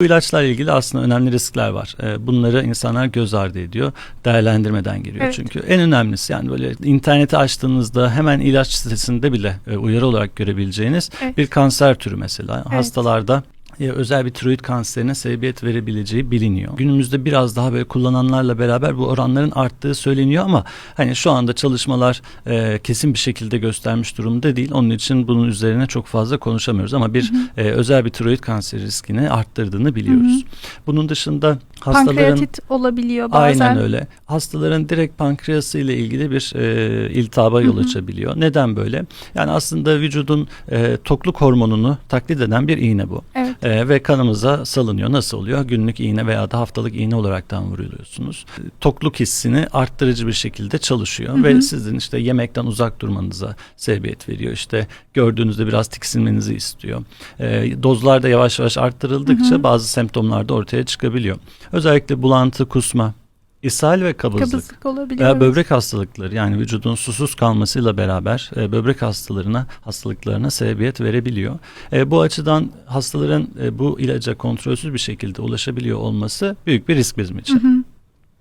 Bu ilaçlarla ilgili aslında önemli riskler var. Ee, Bunları insanlar göz ardı ediyor. Değerlendirmeden giriyor Evet. çünkü. En önemlisi yani böyle interneti açtığınızda hemen ilaç sitesinde bile e, uyarı olarak görebileceğiniz Evet. bir kanser türü mesela. Evet. Hastalarda e, özel bir tiroid kanserine sebebiyet verebileceği biliniyor. Günümüzde biraz daha böyle kullananlarla beraber bu oranların arttığı söyleniyor ama hani şu anda çalışmalar e, kesin bir şekilde göstermiş durumda değil. Onun için bunun üzerine çok fazla konuşamıyoruz ama bir e, özel bir tiroid kanseri riskini arttırdığını biliyoruz. Bunun dışında hastaların Pankreatit olabiliyor bazen. Aynen öyle. Hastaların direkt pankreası ile ilgili bir e, iltihaba yol Hı hı. açabiliyor. Neden böyle? Yani aslında vücudun e, tokluk hormonunu taklit eden bir iğne bu. Evet. E, ve kanımıza salınıyor. Nasıl oluyor? Günlük iğne veya da haftalık iğne olaraktan vuruluyorsunuz. Tokluk hissini arttırıcı bir şekilde çalışıyor Hı ve hı. sizin işte yemekten uzak durmanıza sebebiyet veriyor. İşte gördüğünüzde biraz tiksinmenizi istiyor. E, dozlar da yavaş yavaş arttırıldıkça Hı hı. bazı semptomlar da ortaya çıkabiliyor. Özellikle bulantı, kusma, ishal ve kabızlık. Kabızlık olabiliyor. Veya evet. böbrek hastalıkları yani vücudun susuz kalmasıyla beraber e, böbrek hastalarına hastalıklarına sebebiyet verebiliyor. E, bu açıdan hastaların e, bu ilaca kontrolsüz bir şekilde ulaşabiliyor olması büyük bir risk bizim için. Hı hı.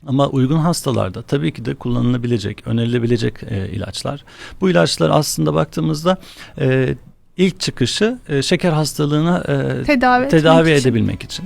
Ama uygun hastalarda tabii ki de kullanılabilecek, önerilebilecek e, ilaçlar. Bu ilaçlar aslında baktığımızda e, ilk çıkışı e, şeker hastalığına e, Tedavi, tedavi için. edebilmek için.